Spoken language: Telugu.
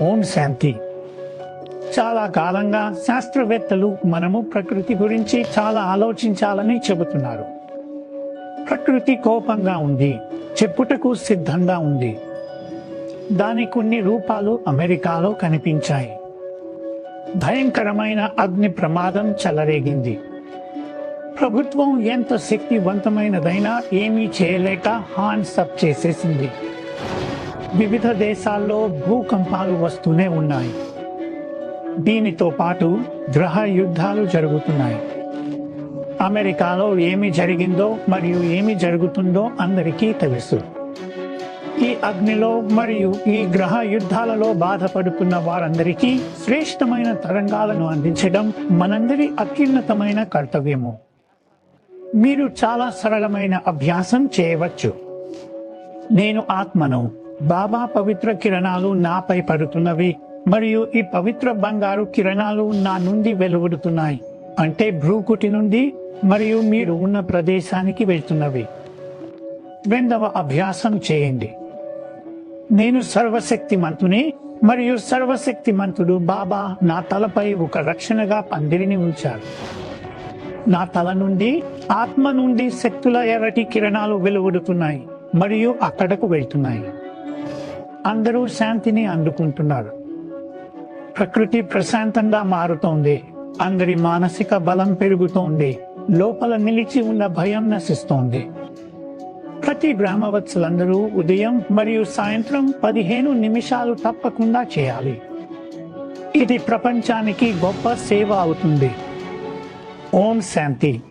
ఓం శాంతి. చాలా కాలంగా శాస్త్రవేత్తలు మనము ప్రకృతి గురించి చాలా ఆలోచించాలని చెబుతున్నారు. ప్రకృతి కోపంగా ఉంది చెప్పుటకు సిద్ధంగా ఉంది. దాని కొన్ని రూపాలు అమెరికాలో కనిపించాయి. భయంకరమైన అగ్ని ప్రమాదం చెలరేగింది. ప్రభుత్వం ఎంత శక్తివంతమైనదైనా ఏమీ చేయలేక హాన్స్ అప్ చేసేసింది. వివిధ దేశాల్లో భూకంపాలు వస్తూనే ఉన్నాయి. దీనితో పాటు గ్రహ యుద్ధాలు జరుగుతున్నాయి. అమెరికాలో ఏమి జరిగిందో మరియు ఏమి జరుగుతుందో అందరికీ తెలుసు. ఈ అగ్నిలో మరియు ఈ గ్రహ యుద్ధాలలో బాధపడుతున్న వారందరికీ శ్రేష్టమైన తరంగాలను అందించడం మనందరి అత్యున్నతమైన కర్తవ్యము. మీరు చాలా సరళమైన అభ్యాసం చేయవచ్చు. నేను ఆత్మను బాబా పవిత్ర కిరణాలు నాపై పడుతున్నవి మరియు ఈ పవిత్ర బంగారు కిరణాలు నా నుండి వెలువడుతున్నాయి. అంటే భ్రూకుటి నుండి మరియు మీరు ఉన్న ప్రదేశానికి వెళ్తున్నవి. రెండవ అభ్యాసం చేయండి. నేను సర్వశక్తిమంతుని మరియు సర్వశక్తిమంతుడు బాబా నా తలపై ఒక రక్షణగా పందిరిని ఉంచారు నా తల నుండి ఆత్మ నుండి శక్తుల ఎర్రటి కిరణాలు వెలువడుతున్నాయి మరియు అక్కడకు వెళ్తున్నాయి. అందరూ శాంతిని అందుకుంటున్నారు. ప్రకృతి ప్రశాంతంగా మారుతోంది. అందరి మానసిక బలం పెరుగుతోంది. లోపల నిలిచి ఉన్న భయం నశిస్తోంది. ప్రతి గ్రామవత్సలందరూ ఉదయం మరియు సాయంత్రం పదిహేను నిమిషాలు తప్పకుండా చేయాలి. ఇది ప్రపంచానికి గొప్ప సేవ అవుతుంది. ఓం శాంతి.